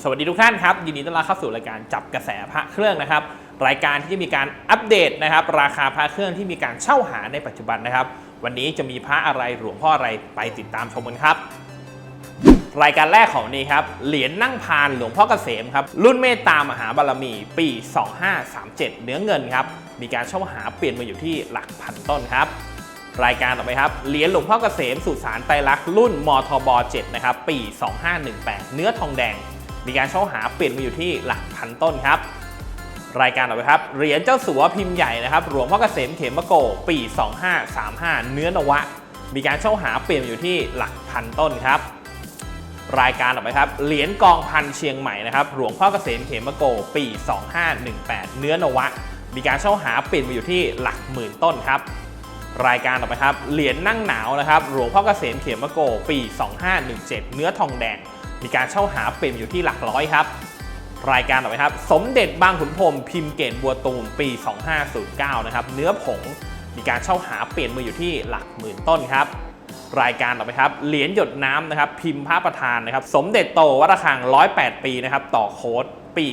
สวัสดีทุกท่านครับยินดีต้อนรับเข้าสู่รายการจับกระแสพระเครื่องนะครับ รายการที่จะมีการอัปเดตนะครับ ราคาพระเครื่องที่มีการเช่าหาในปัจจุบันนะครับ วันนี้จะมีพระอะไรหลวงพ่ออะไรไปติดตามชมกันครับ รายการแรกของนนี้ครับเหรียญนั่งพานหลวงพ่อเกษมครับรุ่นเมตตามหาบารมี ปี 2537 เนื้อเงินครับมีการเช่าหาเปลี่ยนมาอยู่ที่หลักพันต้นครับรายการต่อไปครับ เหรียญหลวงพ่อเกษมสุสานไตรลักษณ์รุ่นมทบ 7 นะครับ ปี 2518 เนื้อทองแดง มีการเช่าหาเปลี่ยนมาอยู่ที่หลักพันต้นครับ รายการต่อไปครับ เหรียญเจ้าสัวพิมพ์ใหญ่นะครับหลวงพ่อเกษมเขมโก ปี 2535 เนื้อนวะ มีการเช่าหาเปลี่ยนมาอยู่ที่หลักพันต้นครับ รายการต่อไปครับ เหรียญกองพันเชียงใหม่นะครับหลวงพ่อเกษมเขมโก ปี 2518 เนื้อนวะ มีการเช่าหาเปลี่ยนมาอยู่ที่หลักหมื่นต้นครับรายการต่อไปครับ เหรียญนั่งหนาวนะครับ หลวงพ่อเกษมเขมโก ปี 2517 เนื้อทองแดง มีการเช่าหาเปลี่ยนอยู่ที่หลักร้อยครับ รายการต่อไปครับ สมเด็จบางขุนพรมพิมพ์เกตบัวตูมปี 2509 นะครับ เนื้อผงมีการเช่าหาเปลี่ยนมืออยู่ที่หลักหมื่นต้นครับ รายการต่อไปครับ เหรียญหยดน้ำนะครับ พิมพ์พระประธานนะครับ สมเด็จโตวัดระฆัง 108 ปีนะครับ ต่อโค้ดปี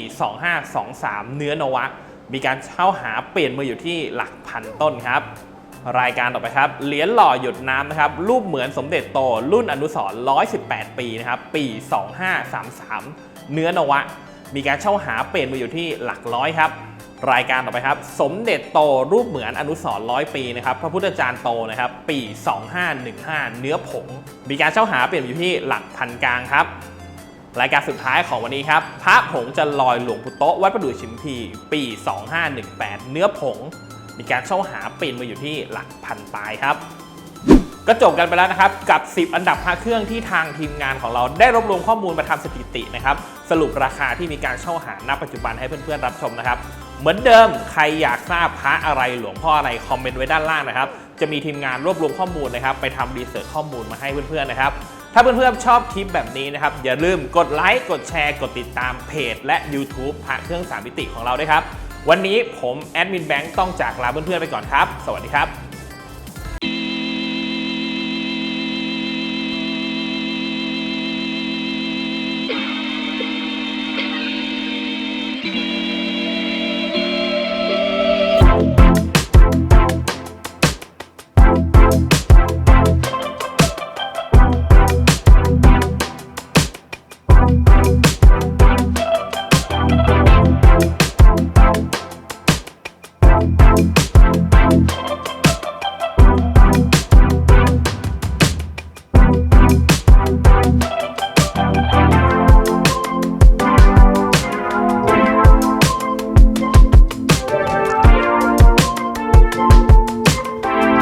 2523 เนื้อนวะ มีการเช่าหาเปลี่ยนมืออยู่ที่หลักพันต้นครับ รายการต่อไปครับเหรียญหล่อหยดน้ำนะครับ รูปเหมือนสมเด็จโต รุ่นอนุสร118 ปีนะครับ ปี 2533 เนื้อนวะ มีการเช่าหาเปลี่ยนมาอยู่ที่หลักร้อยครับ รายการต่อไปครับ สมเด็จโตรูปเหมือนอนุสรร้อยปีนะครับ พระพุทธจารย์โตนะครับ ปี 2515 เนื้อผง มีการเช่าหาเปลี่ยนมาอยู่ที่หลักพันกลางครับรายการสุดท้ายของวันนี้ครับ พระผงจะลอยหลวงพุโตะวัดประดู่ชิมพี ปี 2518 เนื้อผง มีการเช่าหาเปลี่ยนมาอยู่ที่หลักพันปลายครับก็จบกันไปแล้วนะครับกับ 10 อันดับพระเครื่องที่ทางทีมงานของเราได้รวบรวมข้อมูลมาทำสถิตินะครับสรุปราคาที่มีการเช่าหาณปัจจุบันให้เพื่อนๆรับชมนะครับ เหมือนเดิมใครอยากทราบพระอะไรหลวงพ่ออะไรคอมเมนต์ไว้ด้านล่างนะครับ จะมีทีมงานรวบรวมข้อมูลนะครับ ไปทำรีเสิร์ชข้อมูลมาให้เพื่อนๆนะครับถ้าเพื่อนๆชอบคลิปแบบนี้นะครับ อย่าลืมกดไลค์กดแชร์กดติดตามเพจ และ YouTube พระเครื่องสามมิติของเราด้วยครับ วันนี้ผมแอดมินแบงค์ต้องจากลาเพื่อนๆไปก่อนครับ สวัสดีครับ